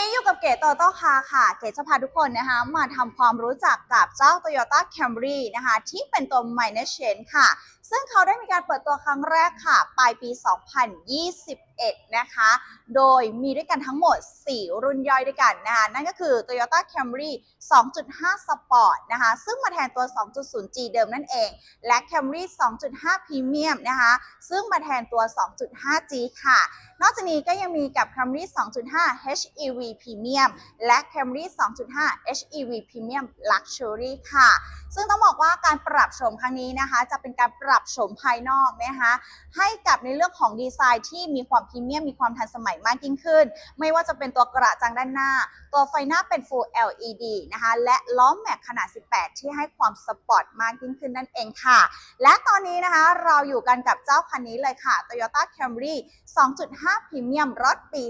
นี้อยู่กับ เก๋โตโต้คาค่ะ เก๋จะพาทุกคนนะคะ มาทำความรู้จักกับเจ้า Toyota Camry นะคะ ที่เป็นตัว minor change ค่ะ ซึ่งเขาได้มีการเปิดตัวครั้งแรกค่ะ ปลายปี 2021 นะคะ โดยมีด้วยกันทั้งหมด 4 รุ่นย่อยด้วยกันนะคะ นั่นก็คือ Toyota Camry 2.5 Sport นะคะ ซึ่งมาแทนตัว 2.0G เดิมนั่นเอง และ Camry 2.5 Premium นะคะ ซึ่งมาแทนตัว 2.5G ค่ะ นอกจากนี้ก็ยังมีกับ Camry 2.5 HEV Premium และ Camry 2.5 HEV Premium Luxury ค่ะ ซึ่งต้องบอกว่าการปรับโฉมครั้งนี้นะคะ จะเป็นการปรับโฉมภายนอกนะคะให้กับในเรื่องของดีไซน์ที่มีความพรีเมียมมีความทันสมัยมากยิ่งขึ้น ไม่ว่าจะเป็นตัวกระจังด้านหน้า ตัวไฟหน้าเป็น Full LED นะคะและล้อมแม็กขนาด 18 ที่ให้ความสปอร์ตมากยิ่งขึ้นนั่นเองค่ะ และตอนนี้นะคะเราอยู่กันกับเจ้าคันนี้เลยค่ะ Toyota Camry 2.5 Premium รถปี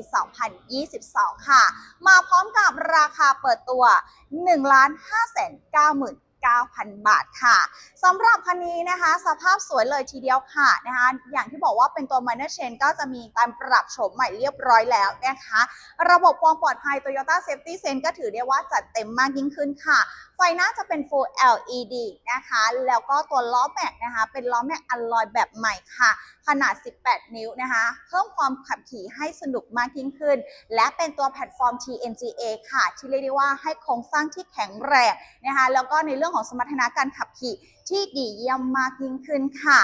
2022 ค่ะมาาพร้อมกับราคาเปิดตัว 1 5 9 9 9,000 บาทค่ะสำหรับคันนี้นะคะ สภาพสวยเลยทีเดียวค่ะนะคะอย่างที่บอกว่าเป็นตัว minor chain ก็จะมีการปรับโฉมใหม่เรียบร้อยแล้วนะคะ ระบบความปลอดภัย Toyota Safety Sense ก็ถือได้ว่าจัดเต็มมากยิ่งขึ้นค่ะ ไฟหน้าจะเป็น Full LED นะคะ แล้วก็ตัวล้อแม็กนะคะ เป็นล้อแม็กอัลลอยแบบใหม่ค่ะ ขนาด 18 นิ้วนะคะ เพิ่มความขับขี่ให้สนุกมากยิ่งขึ้น และเป็นตัวแพลตฟอร์ม TNGA ค่ะ ที่เรียกได้ว่าให้โครงสร้างที่แข็งแรงนะคะ แล้วก็ในเรื่องของสมรรถนะการขับขี่ที่ดีเยี่ยมมากยิ่งขึ้นค่ะ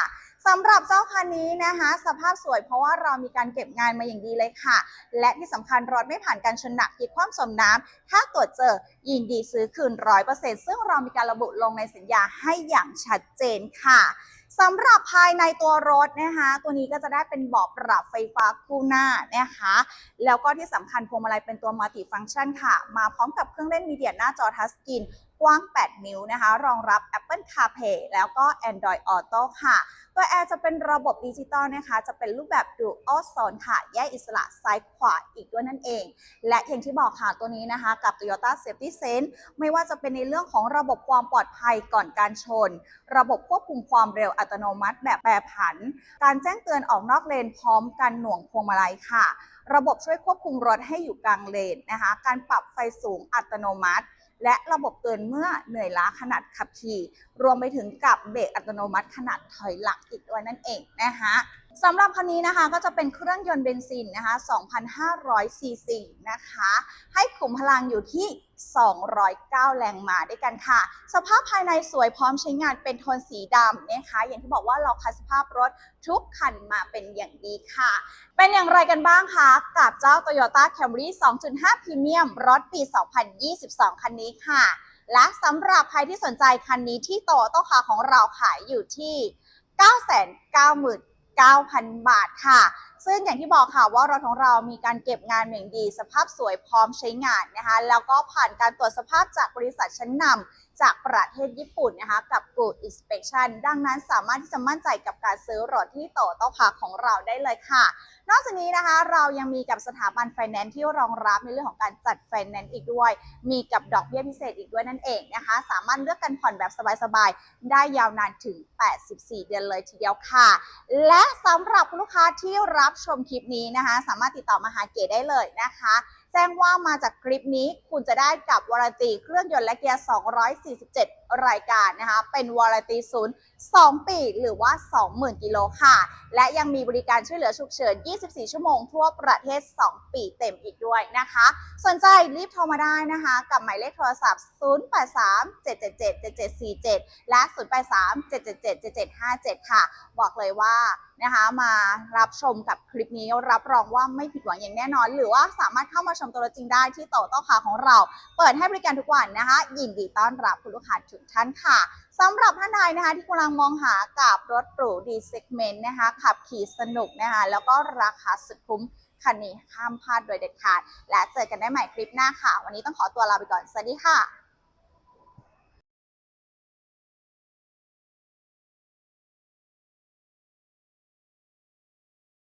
สำหรับเจ้าคันนี้นะคะ สภาพสวยเพราะว่าเรามีการเก็บงานมาอย่างดีเลยค่ะ และที่สำคัญรถไม่ผ่านการชนหนักพลิกคว่ำสมน้ำถ้าตรวจเจอยินดีซื้อคืนร้อยเปอร์เซ็นต์ซึ่งเรามีการระบุลงในสัญญาให้อย่างชัดเจนค่ะสำหรับภายในตัวรถนะคะตัวนี้ก็จะได้เป็นเบาะปรับไฟฟ้าคู่หน้านะคะแล้วก็ที่สำคัญพวงมาลัยเป็นตัวมัลติฟัง c t ชันค่ะ มาพร้อมกับเครื่องเล่นมีเดียหน้าจอทัชสกรีน กว้าง 8 นิ้วนะคะ รองรับ Apple CarPlay แล้วก็ Android Auto ค่ะ ตัวแอร์จะเป็นระบบดิจิตอลนะคะ จะเป็นรูปแบบ Dual Zone ค่ะ แยกอิสระซ้ายขวาอีกด้วยนั่นเอง และอย่างที่บอกค่ะตัวนี้นะคะกับ Toyota Safety Sense ไม่ว่าจะเป็นในเรื่องของระบบความปลอดภัยก่อนการชน ระบบควบคุมความเร็วอัตโนมัติแบบแปรผัน การแจ้งเตือนออกนอกเลนพร้อมกันหน่วงพวงมาลัยค่ะ ระบบช่วยควบคุมรถให้อยู่กลางเลนนะคะ การปรับไฟสูงอัตโนมัติ และระบบเตือนเมื่อเหนื่อยล้าขนาดขับขี่ รวมไปถึงกับเบรกอัตโนมัติขนาดถอยหลังอีกด้วยนั่นเองนะคะสำหรับคันนี้นะคะก็จะเป็นเครื่องยนต์เบนซินนะคะ 2,500ซีซีนะคะ ให้ขุมพลังอยู่ที่209 แรงม้าด้วยกันค่ะ สภาพภายในสวยพร้อมใช้งานเป็นโทนสีดำนะคะ อย่างที่บอกว่าเราคัดสภาพรถทุกคันมาเป็นอย่างดีค่ะ เป็นอย่างไรกันบ้างคะ กับเจ้า Toyota Camry 2.5 Premium รถปี 2022 คันนี้ค่ะ และสำหรับใครที่สนใจคันนี้ที่โตโต้คาของเราขายอยู่ที่ 999,000 บาทค่ะซึ่งอย่างที่บอกค่ะว่ารถของเรามีการเก็บงานอย่างดี สภาพสวยพร้อมใช้งานนะคะแล้วก็ผ่านการตรวจสภาพจากบริษัทชั้นนำจากประเทศญี่ปุ่นนะคะกับ Good Inspection ดังนั้นสามารถที่จะมั่นใจกับการซื้อรถที่โตโต้คาของเราได้เลยค่ะ นอกจากนี้นะคะเรายังมีกับสถาบันไฟแนนซ์ที่รองรับในเรื่องของการจัดไฟแนนซ์อีกด้วย มีกับดอกเบี้ยพิเศษอีกด้วยนั่นเองนะคะ สามารถเลือกกันผ่อนแบบสบายๆได้ยาวนานถึง 84 เดือนเลยทีเดียวค่ะ และสำหรับลูกค้าที่รับับชมคลิปนี้นะคะ สามารถติดต่อมาหาเก๋ได้เลยนะคะ แจ้งว่ามาจากคลิปนี้คุณจะได้กับวารันตีเครื่องยนต์และเกียร์ 247 รายการนะคะ เป็นวารันตีศูนย์ 2 ปีหรือว่า 20,000 กิโลค่ะ และยังมีบริการช่วยเหลือฉุกเฉิน 24 ชั่วโมงทั่วประเทศ 2 ปีเต็มอีกด้วยนะคะ สนใจรีบโทรมาได้นะคะ กับหมายเลขโทรศัพท์ 0837777747 และ 0837777757 ค่ะ บอกเลยว่านะคะมารับชมกับคลิปนี้รับรองว่าไม่ผิดหวังอย่างแน่นอน หรือว่าสามารถเข้ามาชมตัวจริงได้ที่โตโต้คาของเรา เปิดให้บริการทุกวันนะคะ ยินดีต้อนรับคุณลูกค้าทุกท่านค่ะสำหรับท่านใดนะคะที่กำลังมองหากับรถหรูดีเซกเมนต์นะคะขับขี่สนุกนะคะแล้วก็ราคาสุดคุ้มคันนี้ห้ามพลาดโดยเด็ดขาด และเจอกันได้ใหม่คลิปหน้าค่ะ วันนี้ต้องขอตัวลาไปก่อน สวัสดีค่ะ